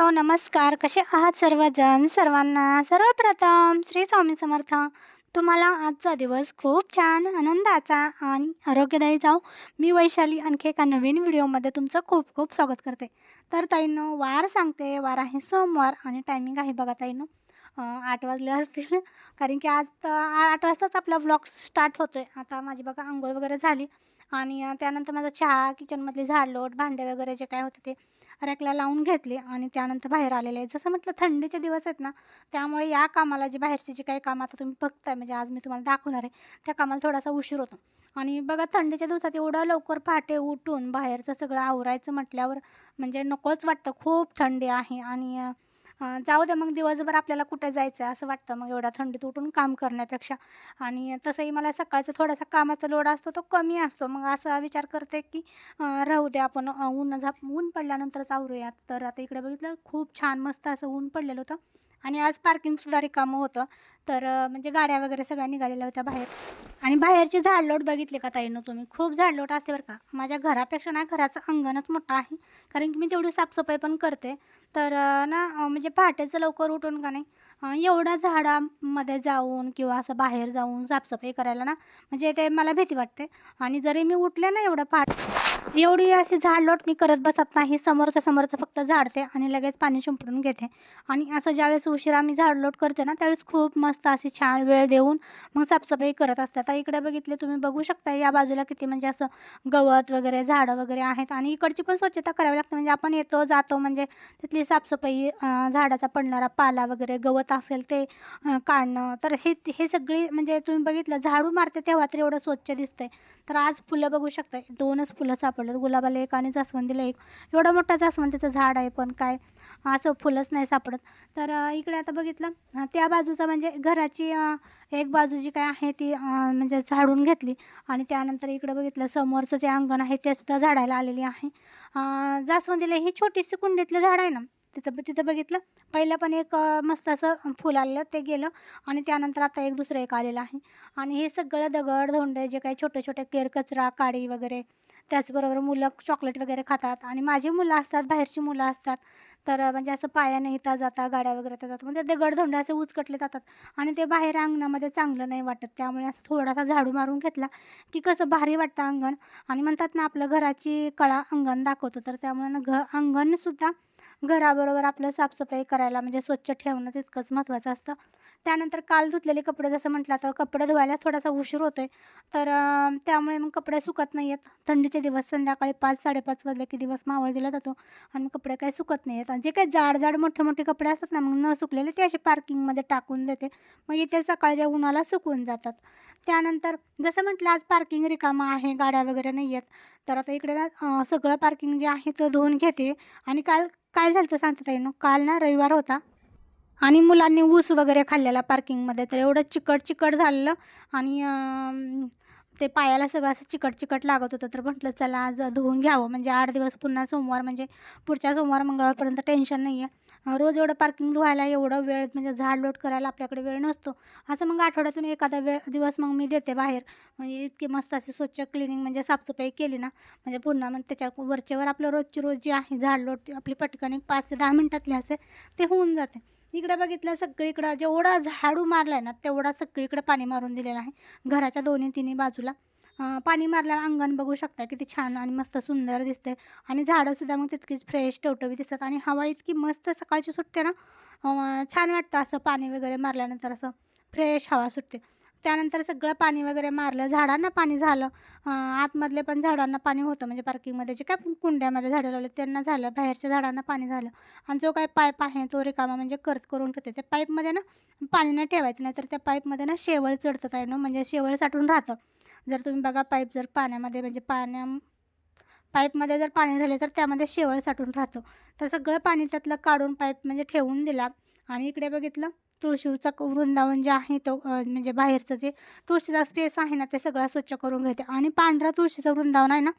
हो, नमस्कार. कसे आहात सर्वजण? सर्वांना सर्वप्रथम श्री स्वामी समर्थ. तुम्हाला आजचा दिवस खूप छान आनंदाचा आणि आरोग्यदायी जाऊ मी वैशाली आणखी एका नवीन व्हिडिओमध्ये तुमचं खूप खूप स्वागत करते. तर ताईंनो वार सांगते. वार आहे सोमवार आणि टायमिंग आहे बघा ताईनं. आठ वाजले असतील. कारण की आज तर आठ वाजताच आपला व्लॉग स्टार्ट होतो आहे आता माझी बघा आंघोळ वगैरे झाली. आणि त्यानंतर माझा चहा किचनमधली झाडलोट भांडे वगैरे जे काय होते ते रॅकला लावून घेतले आणि त्यानंतर बाहेर आलेले आहे जसं म्हटलं थंडीचे दिवस आहेत ना त्यामुळे या कामाला जी बाहेरचे जे काही काम आता तुम्ही बघताय म्हणजे आज मी तुम्हाला दाखवणार आहे त्या कामाला थोडासा उशीर होतो. आणि बघा थंडीच्या दिवसात एवढं लवकर पहाटे उठून बाहेरचं सगळं आवरायचं म्हटल्यावर म्हणजे नकोच वाटतं. खूप थंडी आहे आणि जाऊ द्या मग दिवसभर आपल्याला कुठे जायचं आहे असं वाटतं मग एवढ्या थंडीत उठून काम करण्यापेक्षा. आणि तसंही मला सकाळचा थोडासा कामाचा लोड असतो तो कमी असतो. मग असा विचार करते की राहू दे आपण ऊन झाप ऊन पडल्यानंतरच आवरूयात. तर आता इकडे बघितलं खूप छान मस्त असं ऊन पडलेलं होतं. आणि आज पार्किंगसुद्धा रिकामं होतं. तर म्हणजे गाड्या वगैरे सगळ्या निघालेल्या होत्या बाहेर. आणि बाहेरची झाडलोट बघितली का ताईनं तुम्ही? खूप झाडलोट असते बरं का. माझ्या घरापेक्षा ना घराचं अंगणच मोठं आहे. कारण की मी तेवढी साफसफाई पण करते. तर ना म्हणजे पहाटेचं लवकर उठून का नाही एवढ्या झाडामध्ये जाऊन किंवा असं बाहेर जाऊन साफसफाई करायला ना म्हणजे ते मला भीती वाटते. आणि जरी मी उठले ना एवढं पहाटे एवढी अशी झाडलोट मी करत बसत नाही. समोरच्या समोरचं फक्त झाडते आणि लगेच पाणी शिंपडून घेते. आणि असं ज्यावेळेस उशिरा मी झाडलोट करते ना त्यावेळेस खूप मस्त अशी छान वेळ देऊन मग साफसफाई करत असते आता इकडे बघितले तुम्ही बघू शकता या बाजूला किती म्हणजे असं गवत वगैरे झाडं वगैरे आहेत. आणि इकडची पण स्वच्छता करावी लागते. म्हणजे आपण येतो जातो म्हणजे तिथली साफसफाई झाडाचा पडणारा पाला वगैरे गवत असेल ते काढणं. तर हे हे सगळी म्हणजे तुम्ही बघितलं झाडू मारते तेव्हा तर एवढं स्वच्छ दिसतंय. तर आज फुलं बघू शकता दोनच फुलं सापडलं. गुलाबाला एक आणि जास्वंदीला एक. एवढं मोठं जास्वंदीचं झाड आहे पण काय? असं फुलंच नाही सापडत. तर इकडे आता बघितलं त्या बाजूचा म्हणजे घराची एक बाजू जी काय आहे ती म्हणजे झाडून घेतली. आणि त्यानंतर इकडे बघितलं समोरचं जे अंगण आहे ते सुद्धा झाडायला आलेली आहे. जास्वंदीला ही छोटीशी कुंडीतलं झाड आहे ना तिथं तिथं बघितलं पहिलं पण एक मस्त असं फुल आलेलं ते गेलं. आणि त्यानंतर आता एक दुसरं एक आलेलं आहे. आणि हे सगळं दगड धोंडे जे काही छोटे छोटे केर कचरा काडी वगैरे त्याचबरोबर मुलं चॉकलेट वगैरे खातात आणि माझी मुलं असतात बाहेरची मुलं असतात. तर म्हणजे असं पायाने येता जाता गाड्या वगैरे जातात म्हणजे ते गडधोंडे असे उचकटले जातात आणि ते बाहेर अंगणामध्ये चांगलं नाही वाटत. त्यामुळे असं थोडासा झाडू मारून घेतला की कसं भारी वाटतं अंगण. आणि म्हणतात ना आपलं घराची कळा अंगण दाखवतं. तर त्यामुळे ना घ अंगणसुद्धा घराबरोबर आपलं साफसफाई करायला म्हणजे स्वच्छ ठेवणं तितकंच महत्त्वाचं असतं. त्यानंतर काल धुतलेले कपडे जसं म्हटलं तर कपडे धुवायला थोडासा उशीर होतो आहे तर त्यामुळे मग कपडे सुकत नाही आहेत थंडीचे दिवस संध्याकाळी पाच साडेपाच वाजले की दिवस मावळ दिला जातो आणि कपडे काही सुकत नाही आहेत आणि जे काही जाड जाड मोठे मोठे कपडे असतात ना मग न सुकलेले ते असे पार्किंगमध्ये टाकून देते. मग इथे सकाळच्या उन्हाला सुकून जातात. त्यानंतर जसं म्हटलं आज पार्किंग रिकामं आहे गाड्या वगैरे नाही आहेत तर आता इकडे ना सगळं पार्किंग जे आहे ते धुवून घेते. आणि काल काय झालं तर सांगता ताई काल ना रविवार होता. आणि मुलांनी ऊस वगैरे खाल्लेला पार्किंगमध्ये तर एवढं चिकट चिकट झालेलं आणि ते पायाला सगळं असं चिकट चिकट लागत होतं. तर म्हटलं चला आज धुवून घ्यावं. म्हणजे आठ दिवस पुन्हा सोमवार म्हणजे पुढच्या सोमवार मंगळवारपर्यंत टेन्शन नाही आहे रोज एवढं पार्किंग धुवायला एवढं वेळ म्हणजे झाड लोट करायला आपल्याकडे वेळ नसतो. असं मग आठवड्यातून एखादा वेळ दिवस मग मी देते बाहेर. म्हणजे इतकी मस्त अशी स्वच्छ क्लिनिंग म्हणजे साफसफाई केली ना म्हणजे पुन्हा मग त्याच्या वरचेवर आपलं रोजची रोज जी आहे झाडलोट ती आपली पटकन एक पाच ते दहा मिनटातली असते ते होऊन जाते. इकडे बघितलं सगळीकडं जेवढा झाडू मारला आहे ना तेवढा सगळीकडं पाणी मारून दिलेलं आहे. घराच्या दोन्ही तिन्ही बाजूला पाणी मारल्यावर अंगण बघू शकता किती छान आणि मस्त सुंदर दिसते आणि झाडंसुद्धा मग तितकीच फ्रेश टवटवी दिसतात. आणि हवा इतकी मस्त सकाळची सुटते ना छान वाटतं असं पाणी वगैरे मारल्यानंतर असं फ्रेश हवा सुटते. त्यानंतर सगळं पाणी वगैरे मारलं. झाडांना पाणी झालं. आतमधले पण झाडांना पाणी होतं. म्हणजे पार्किंगमध्ये जे काय कुंड्यामध्ये झाडं लावले त्यांना झालं. बाहेरच्या झाडांना पाणी झालं. आणि जो काय पाईप आहे तो रिकामा म्हणजे करत करून ठेवते. त्या पाईपमध्ये ना पाणी नाही ठेवायचं. नाही तर त्या पाईपमध्ये ना शेवळ चढतं आहे ना. म्हणजे शेवळ साठून राहतं. जर तुम्ही बघा पाईप जर पाण्यामध्ये म्हणजे पाण्या पाईपमध्ये जर पाणी राहिले तर त्यामध्ये शेवळ साठून राहतं. तर सगळं पाणी त्यातलं काढून पाईप म्हणजे ठेवून दिला. आणि इकडे बघितलं तुळशीचं वृंदावन जे आहे तो म्हणजे बाहेरचं जे तुळशीचा स्पेस आहे ना ते सगळं स्वच्छ करून घेते. आणि पांढरा तुळशीचं वृंदावन आहे ना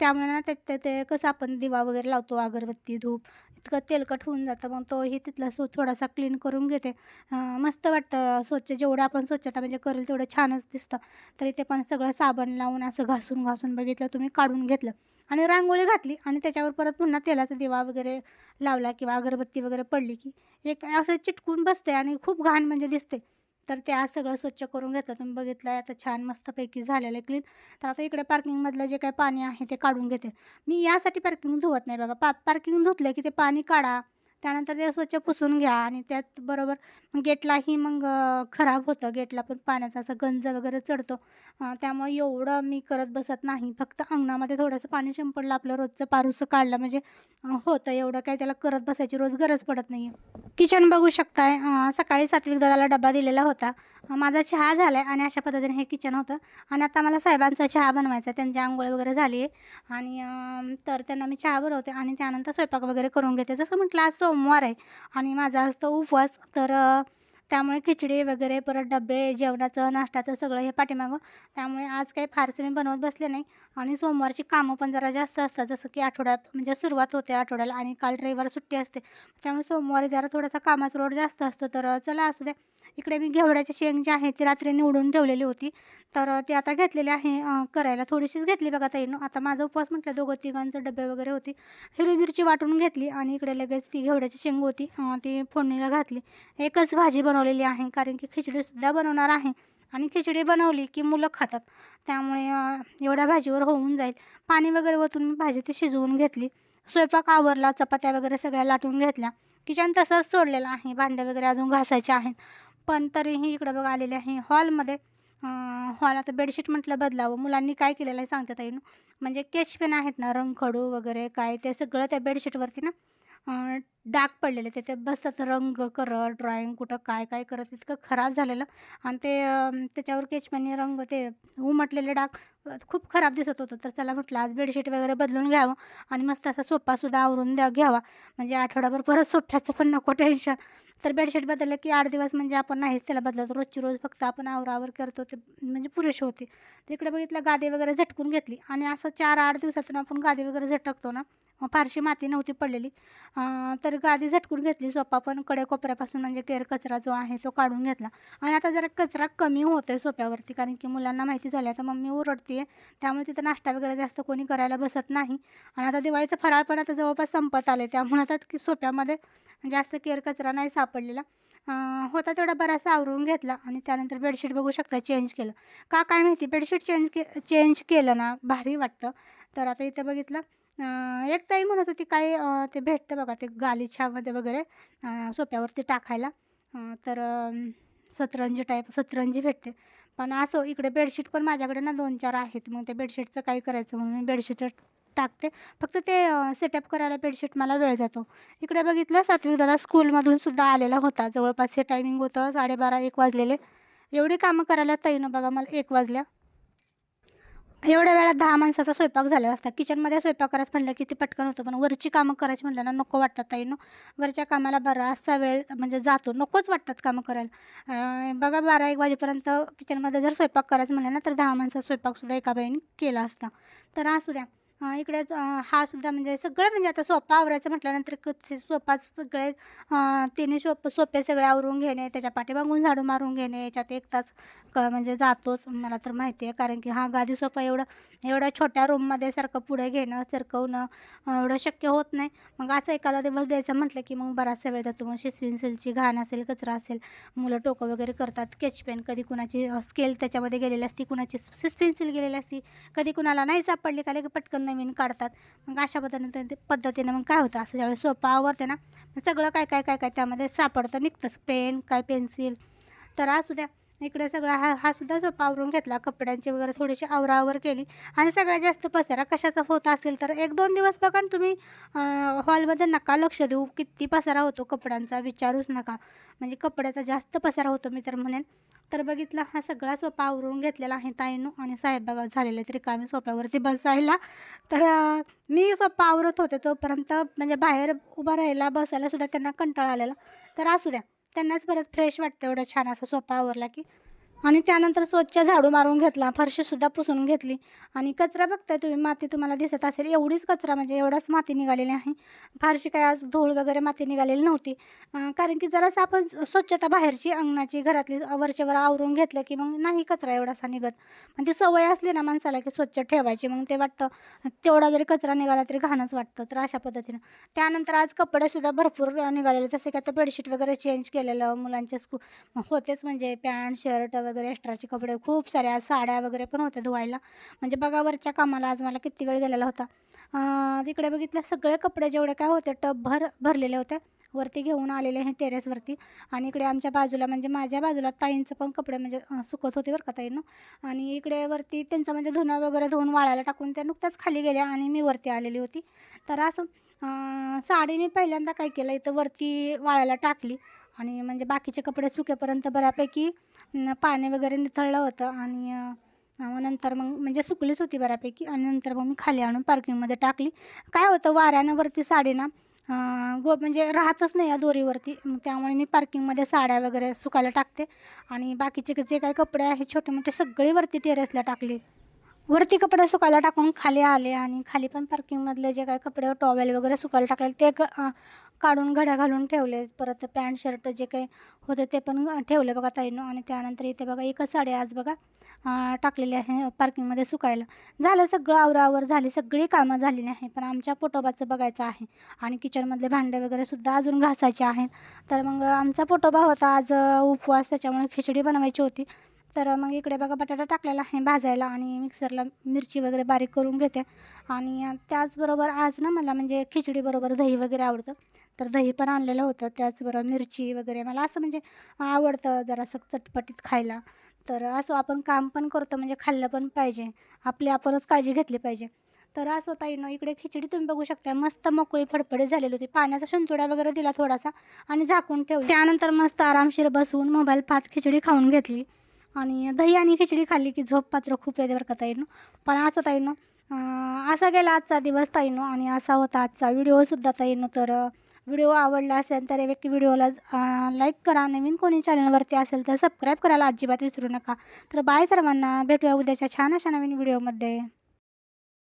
त्यामुळे ना ते ते- ते कसं आपण दिवा वगैरे लावतो अगरबत्ती धूप इतकं तेलकट होऊन जातं. मग तोही तिथला सो थोडासा क्लीन करून घेते. मस्त वाटतं स्वच्छ जेवढं आपण स्वच्छता म्हणजे करेल तेवढं छानच दिसतं. तरी ते पण सगळं साबण लावून असं घासून घासून बघितलं तुम्ही काढून घेतलं. आणि रांगोळी घातली आणि त्याच्यावर परत पुन्हा तेलाचा दिवा वगैरे लावला किंवा अगरबत्ती वगैरे पडली की एक असं चिटकून बसते आणि खूप घाण म्हणजे दिसते तर ते आज सगळं स्वच्छ करून घेतलं. तुम्ही बघितलं आहे आता छान मस्तपैकी झालेलं आहे क्लीन तर आता इकडे पार्किंगमधलं जे काही पाणी आहे ते काढून घेते. मी यासाठी पार्किंग धुवत नाही बघा. पा पार्किंग धुतलं की ते पाणी काढा. त्यानंतर ते स्वच्छ पुसून घ्या आणि त्यात बरोबर गेटलाही मग खराब होतं. गेटला पण पाण्याचा असा गंज वगैरे चढतो. त्यामुळे एवढं मी करत बसत नाही. फक्त अंगणामध्ये थोडंसं पाणी शिंपडलं आपलं रोजचं पारूसं काढलं. म्हणजे होतं एवढं काही त्याला करत बसायची रोज गरज पडत नाही किचन बघू शकताय. सकाळी सात्विक दादाला डबा दिलेला होता. माझा चहा झाला आहे आणि अशा पद्धतीने हे किचन होतं. आणि आता मला साहेबांचा चहा बनवायचा आहे. त्यांची आंघोळ वगैरे झाली आहे. आणि तर त्यांना मी चहा बनवते आणि त्यानंतर स्वयंपाक वगैरे करून घेते. जसं म्हटलं आज सोमवार आहे आणि माझा असतो उपवास. तर त्यामुळे खिचडी वगैरे परत डबे जेवणाचं नाश्त्याचं सगळं हे पाठीमागं. त्यामुळे आज काही फारसं मी बनवत बसले नाही. आणि सोमवारची कामं पण जरा जास्त असतात. जसं की आठवड्यात म्हणजे सुरुवात होते आठवड्याला आणि काल रविवार सुट्टी असते. त्यामुळे सोमवारी जरा थोडासा कामाचा लोड जास्त असतो. तर चला असू द्या. इकडे मी घेवड्याचे शेंग जे आहे ते रात्री निवडून ठेवलेली होती. तर ती आता घेतलेली आहे करायला थोडीशीच घेतली बघा ताईनं आता माझा उपवास म्हटलं दोघं तिघांचं डबे वगैरे होती. हिरवी मिरची वाटून घेतली आणि इकडे लगेच ती घेवड्याची शेंग होती ती फोडणीला घातली. एकच भाजी बनवलेली आहे कारण की खिचडीसुद्धा बनवणार आहे. आणि खिचडी बनवली की मुलं खातात. त्यामुळे एवढ्या भाजीवर होऊन जाईल. पाणी वगैरे ओतून मी भाजी ती शिजवून घेतली. स्वयंपाक आवरला चपात्या वगैरे सगळ्या लाटून घेतल्या. किचन तसंच सोडलेलं आहे भांडे वगैरे अजून घासायचे आहेत. पण तरीही इकडं बघा आलेले आहे. हॉलमध्ये हॉल आता बेडशीट म्हटलं बदलावं. मुलांनी काय केलेलं आहे सांगतात ताईन म्हणजे केच पेन आहेत ना रंगखडू वगैरे काय ते सगळं त्या बेडशीटवरती ना डाग पडलेले ते ते बसतात रंग करत ड्रॉइंग कुठं काय काय करत इतकं खराब झालेलं. आणि ते त्याच्यावर केचपेनने रंग ते उमटलेले डाग खूप खराब दिसत होतं. तर चला म्हटलं आज बेडशीट वगैरे बदलून घ्यावं आणि मस्त असा सोफासुद्धा आवरून द्या घ्यावा. म्हणजे आठवडाभर परत सोफ्याचं पण नको टेन्शन तर बेडशीट बदललं की आठ दिवस म्हणजे आपण नाहीच त्याला बदलत. रोजची रोज फक्त आपण आवरावर करतो ते म्हणजे पुरेशी होती. तर इकडे बघितलं गादी वगैरे झटकून घेतली. आणि असं चार आठ दिवसातून आपण गादी वगैरे झटकतो ना फारशी माती नव्हती पडलेली. तर गादी झटकून घेतली सोपा पण कडे कोपऱ्यापासून म्हणजे केर कचरा जो आहे तो काढून घेतला. आणि आता जरा कचरा कमी होतो आहे सोप्यावरती कारण की मुलांना माहिती झाली आता मम्मी ओरडते आहे त्यामुळे तिथं नाश्ता वगैरे जास्त कोणी करायला बसत नाही. आणि आता दिवाळीचं फराळ पण आता जवळपास संपत आले त्यामुळे आता की सोप्यामध्ये जास्त केर कचरा नाही सापडलेला. होता तेवढा बराचसा आवरून घेतला आणि त्यानंतर बेडशीट बघू शकता चेंज केलं. का काय माहिती बेडशीट चेंज के चेंज केलं ना भारी वाटतं. तर आता इथं बघितलं एक ताई म्हणत होती काय ते भेटतं बघा ते गालिछामध्ये वगैरे सोप्यावरती टाकायला. तर सतरंजी टाईप सतरंजी भेटते. पण असं इकडे बेडशीट पण माझ्याकडे ना दोन चार आहेत. मग ते बेडशीटचं काय करायचं म्हणून मी बेडशीट टाकते. फक्त ते सेटअप करायला बेडशीट मला वेळ जातो. इकडे बघितलं सात्विक दादा स्कूलमधून सुद्धा आलेला होता. जवळपास हे टायमिंग होतं साडेबारा एक वाजलेले. एवढी कामं करायला ताईनं बघा मला एक वाजल्या. एवढ्या वेळात दहा माणसाचा स्वयंपाक झाला असता. किचनमध्ये स्वयंपाक करायचं म्हटलं की ते पटकन होतं पण वरची कामं करायची म्हटलं ना नको वाटतात ताई नो. वरच्या कामाला बराचसा वेळ म्हणजे जातो नकोच वाटतात कामं करायला. बघा बारा एक वाजेपर्यंत किचनमध्ये जर स्वयंपाक करायचं म्हटलं ना तर दहा माणसाचा स्वयंपाकसुद्धा एका बाईने केला असता. तर असू द्या. इकडे इकडेच हा सुद्धा म्हणजे सगळं म्हणजे आता सोपा आवरायचं म्हटल्यानंतर सोपा सगळे तिने सोप सोपे सगळे आवरून घेणे त्याच्या पाठीमागून झाडू मारून घेणे याच्यात एक तास का म्हणजे जातोच मला तर माहिती आहे. कारण की हा गादी सोफा एवढं एवढ्या छोट्या रूममध्ये सारखं पुढे घेणं सरकवणं एवढं शक्य होत नाही. मग असं एखादा दिवस द्यायचं म्हटलं की मग बराचसा वेळ जातो मग पेन्सिलची घाण असेल कचरा असेल मुलं टोकं वगैरे करतात स्केच पेन कधी कुणाची स्केल त्याच्यामध्ये गेलेली असती कुणाची सिस पेन्सिल गेलेली असती कधी कुणाला नाही सापडली का की पटकन नवीन काढतात. मग अशा पद्धतीने ते- पद्धतीने मग काय होतं? असं ज्यावेळेस सोपा आवरते ना सगळं काय काय काय काय त्यामध्ये सापडतं निघतंच. पेन काय पेन्सिल तर असू द्या. इकडे सगळा हा हा सुद्धा सोपा आवरून घेतला. कपड्यांची वगैरे थोडीशी आवरावर केली. आणि सगळ्यात जास्त पसारा कशाचा होत असेल तर एक दोन दिवस बघा तुम्ही हॉलमध्ये नका लक्ष देऊ. किती पसारा होतो कपड्यांचा विचारूच नका. म्हणजे कपड्याचा जास्त पसारा होतो मी तर म्हणेन. तर बघितला हा सगळा सोपा आवरून घेतलेला आहे ताईनू. आणि साहेब बघा झालेले तरी कामी सोप्यावरती बसायला. तर मी सोपा आवरत होते तोपर्यंत म्हणजे बाहेर उभा राहायला बसायला सुद्धा त्यांना कंटाळा आलेला. तर असू द्या. त्यांनाच परत फ्रेश वाटतं. एवढं छान असं सोपा आवरला की. आणि त्यानंतर स्वच्छ झाडू मारून घेतला फरशीसुद्धा पुसून घेतली. आणि कचरा बघताय तुम्ही माती तुम्हाला दिसत असेल एवढीच कचरा म्हणजे एवढाच माती निघालेली आहे. फारशी काय आज धूळ वगैरे माती निघालेली नव्हती. कारण की जरासं आपण स्वच्छता बाहेरची अंगणाची घरातली वरच्या आवरून घेतलं की मग नाही कचरा एवढासा निघत. पण ती सवय असली ना माणसाला की स्वच्छ ठेवायची मग ते वाटतं तेवढा जरी कचरा निघाला तरी घाणच वाटतं तर अशा पद्धतीनं. त्यानंतर आज कपडेसुद्धा भरपूर निघालेले जसे की आता बेडशीट वगैरे चेंज केलेलं मुलांचे स्कू होतेच म्हणजे पॅन्ट शर्ट वगैरे वगैरे एक्स्ट्राचे कपडे खूप साऱ्या साड्या वगैरे पण होत्या धुवायला. म्हणजे बघा वरच्या कामाला आज मला किती वेळ गेलेला होता. तिकडे बघितलं सगळे कपडे जेवढे काय होते टब भर भरलेले होते. वरती घेऊन आलेले हे टेरेसवरती आणि इकडे आमच्या बाजूला म्हणजे माझ्या बाजूला ताईंचं पण कपडे म्हणजे सुकत होते बरं का ताईनं. आणि इकडे वरती त्यांचं म्हणजे धुणं वगैरे धुवून वाळायला टाकून त्या नुकत्याच खाली गेल्या आणि मी वरती आलेली होती. तर असं साडी मी पहिल्यांदा काय केलं इथं वरती वाळायला टाकली. आणि म्हणजे बाकीचे कपडे सुकेपर्यंत बऱ्यापैकी पाणी वगैरे निथळलं होतं आणि मग नंतर मग म्हणजे सुकलीच होती बऱ्यापैकी आणि नंतर मग मी खाली आणून पार्किंगमध्ये टाकली. काय होतं वाऱ्यानं वरती साडी ना गो म्हणजे राहतच नाही या दोरीवरती. मग त्यामुळे मी पार्किंगमध्ये साड्या वगैरे सुकायला टाकते. आणि बाकीचे जे काही कपडे आहेत छोटे मोठे सगळे वरती टेरेसला टाकले. वरती कपडे सुकायला टाकून खाली आले आणि खाली पण पार्किंगमधले जे काही कपडे टॉवेल वगैरे सुकायला टाकले ते क काढून घड्या घालून ठेवले. परत पॅन्ट शर्ट जे काही होते ते पण ठेवले बघा ताईनं. आणि त्यानंतर इथे बघा एकच साडी आज बघा टाकलेली आहे पार्किंगमध्ये सुकायला. झालं सगळं आवरावर झाली सगळी कामं झालेली आहे पण आमच्या पोटोबाचं बघायचं आहे. आणि किचनमधले भांडे वगैरे सुद्धा अजून घासायचे आहेत. तर मग आमचा पोटोबा होता आज उपवास त्याच्यामुळे खिचडी बनवायची होती. तर मग इकडे बघा बटाटा टाकलेला आहे भाजायला आणि मिक्सरला मिरची वगैरे बारीक करून घेते. आणि त्याचबरोबर आज ना मला म्हणजे खिचडीबरोबर दही वगैरे आवडतं. तर दही पण आणलेलं होतं. त्याचबरोबर मिरची वगैरे मला असं म्हणजे आवडतं जरासं चटपटीत खायला. तर असं आपण काम पण करतो म्हणजे खाल्लं पण पाहिजे. आपली आपणच काळजी घेतली पाहिजे. तर असं ताईनं इकडे खिचडी तुम्ही बघू शकता. मस्त मोकळी फडफडीत झालेली होती. पाण्याचा शिंतोडा वगैरे दिला थोडासा आणि झाकून ठेवली. त्यानंतर मस्त आरामशीर बसून मोबाईल पाच खिचडी खाऊन घेतली. आणि दही आणि खिचडी खाल्ली की झोप पात्र खूप येते बरं का ताईनो. पण असं ताईनो असा गेला आजचा दिवस ताईनो आणि असा होता आजचा व्हिडिओसुद्धा ताईनो. तर व्हिडिओ आवडला असेल तर एक व्हिडिओला लाईक करा. नवीन कोणी चॅनलवरती असेल तर सबस्क्राईब करायला अजिबात विसरू नका. तर बाय सर्वांना भेटूया उद्याच्या छान अशा नवीन व्हिडिओमध्ये